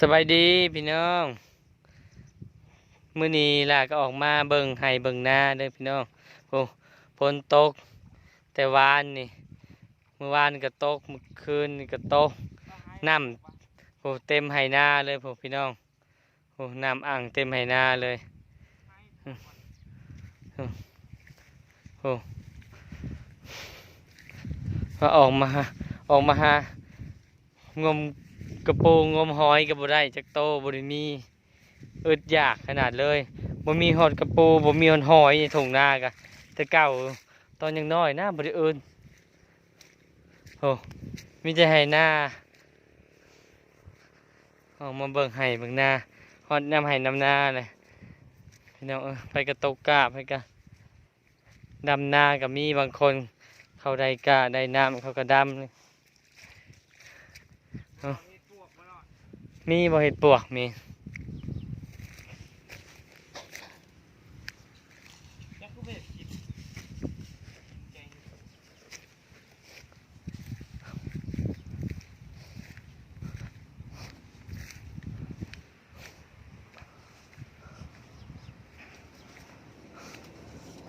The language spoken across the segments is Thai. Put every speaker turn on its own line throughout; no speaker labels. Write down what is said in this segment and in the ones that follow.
สบายดีพี่น้อง มื้อนี้ล่ะก็ออกมาเบิ่งให้เบิ่งหน้าเด้อพี่น้องโอ้ฝนตก แต่วานนี่เมื่อวานก็ตกเมื่อคืนก็ตกน้ำโอ้เต็มไหหน้าเลยพวกพี่น้องโอ้น้ำอ่างเต็มไหหน้าเลยอืมอืมโอ้พอออกมาออกมาหางม กระโปูงมหอยกับบ่ได้จักโตบ่ได้มีอึดอยากขนาดเลยบ่มีหอดกระปูบ่มีหอดหอยในถุงนากะแต่เก่าตอนยังน้อยนะบ่ได้เอินโอ้มีแต่ให้หน้าออกมาเบิ่งให้เบิ่งหน้าฮอดน้ำให้น้ำหน้าเลยพี่น้องเออไปกระตกกาไปกะดำหน้าก็มีบางคน เขาได้กาได้น้ำเขาก็ดำเลย มีบ่เห็ดปวกมี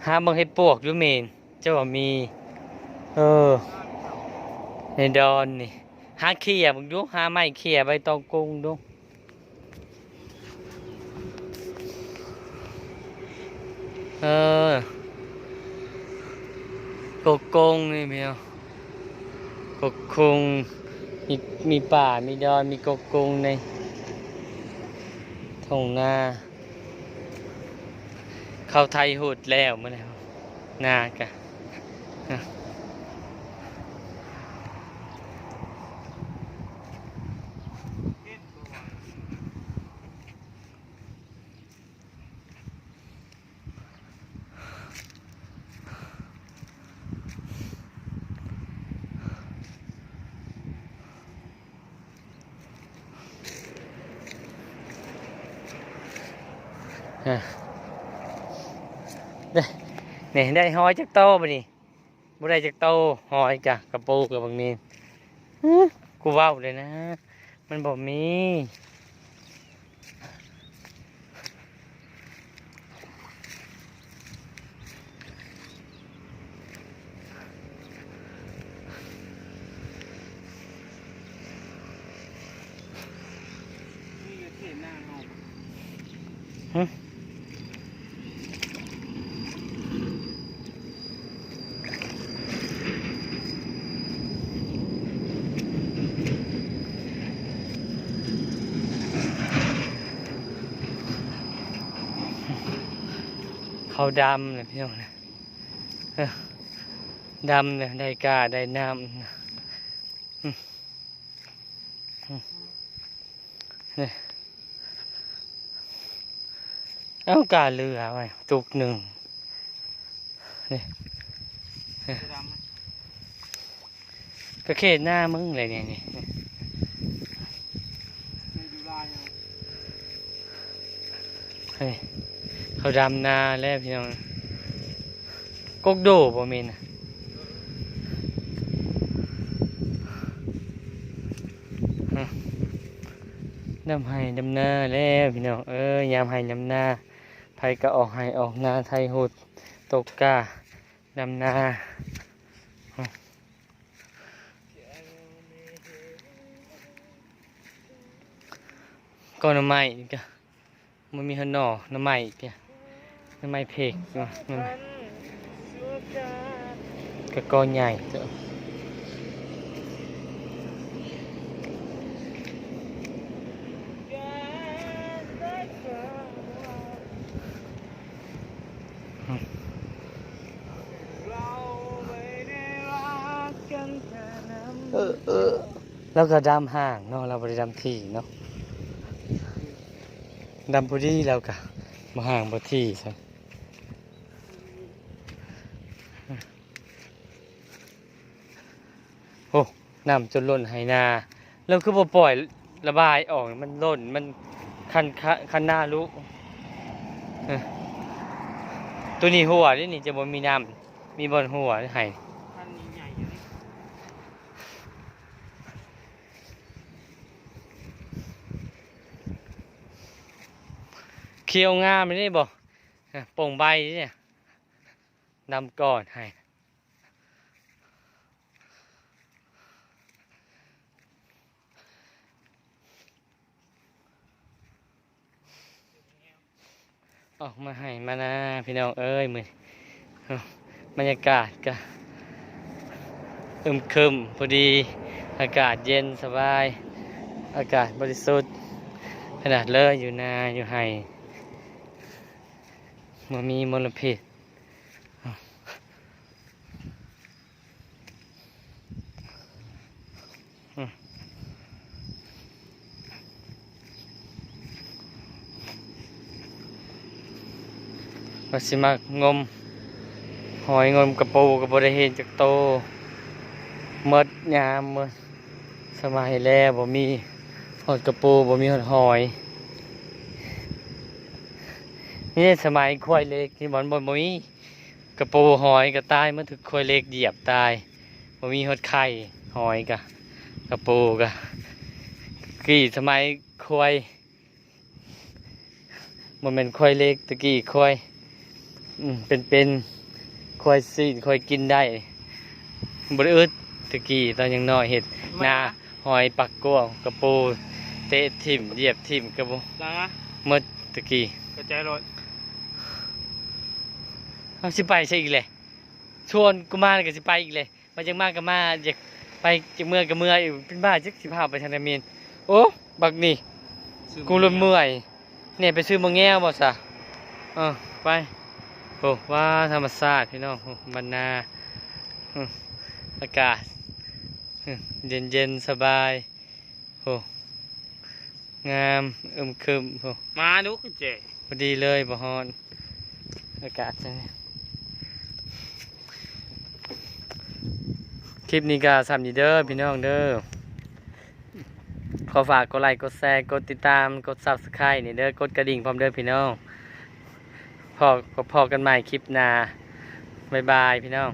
หาบ่เห็ดปวกอยู่เมนเจ้ามี เออในดอนนี่ หาเขียมึงดูหาไม้เขียใบตองกุ้งดูเออกกกงนี่เมียวกกคงมีมีป่ามีดอนมีกกกงในทงนาเข้าไทยหุดแล้วมาแล้วนากะ นี่ยได้หอยจากโตปะนี่บ่ได้จากโตหอยกะกระปูกับบางนี้อื้อกูเว้าเลยนะ มันบ่มี เขาดำเลยพี่น้องนะดำเลยได้กาได้น้ำนี่เอากาเรือไว้จุกหนึ่งนี่ก็เขตหน้ามึงเลยเนี่ยนี่เฮ้ย เขาดำนาแล้วพี่น้องกกโดบ่เมนนะดำให้ดำนาแล้วพี่น้องเอ้ยยามให้ดำนาไผก็ออกให้ออกนาไทยหุดตกกาดำนาก็น้ำไม้นี่ก็มันมีหนอหน้ำไม้เนี่ย หน้ำไม้เพกเนาะมันก็กอใหญ่เจ้าเออเออแล้วก็ดำห่างเนาะเราบริดำที่เนาะดำพอดีแล้วก็มาห่างพอที่ใช่โอ้ น้ำจนล้นไหนาแล้วคือบ่ปล่อยระบายออกมันล้นมันคันคันคันหน้าลุเออตัวนี้หัวนี่นี่จะบ่มีน้ำมีบนหัวให้เคียวงามนี่บอะโป่งใบเนี่ยดำก่อนให้ ออกมาให้มานะพี่น้องเอ้ยมือนบรรยากาศก็อึมครึมพอดีอากาศเย็นสบาย อากาศบริสุทธิ์ ขนาดเลอะอยู่นาอยู่ไห้มันมีมลพิษ ว่าสิมางมหอยงมกระปูกับบริเห็นจากโตหมดยามหมดสมัยแล้วบ่มีหอดกระปูบ่มีหอดหอยนี่สมัยควายเล็กที่บอนบ่มีกระปูหอยก็ตายเมื่อถึกควายเล็กเหยียบตายบ่มีหอดไข่หอยกะกระปูกะกี่สมัยควายมันเป็นควายเล็กตะกี้ควาย อืมเป็นเป็นควายซีนควายกินได้บริอึดตะกี้ตอนยังน้อยเห็ดนาหอยปักกวงกระปูเตะทิ่มเหยียบทิ่มกระปู
ล้างอะ
หมดตะกี้
กระจายรถ
เอาสิไปใช่อีกเลยชวนกูมาก็สิไปอีกเลยมาจังมากก็มาอยากไปจังเมื่อก็เมื่อยอยู่เป็นบ้าจักสิพาไปทางนาเมียนโอ้บักนี่กูรนเมื่อยเนี่ยไปซื้อมังแง่วบ่ซะเออไป โอ้ว่าธรรมชาติพี่น้องโอ้บรรณาอืมอากาศ เย็นเย็นๆสบายโอ้งามอึมครึมโอ้
มาดูกระเจ
พอดีเลยบ่ฮอน อากาศจังคลิปนี้ก็สามนีเด้อพี่น้องเด้อขอฝากกดไลค์กดแชร์กดติดตามกด subscribe นี่เด้อกดกระดิ่งพร้อมเด้อพี่น้อง พอพอกันใหม่คลิปหน้าบ๊ายบายพี่น้อง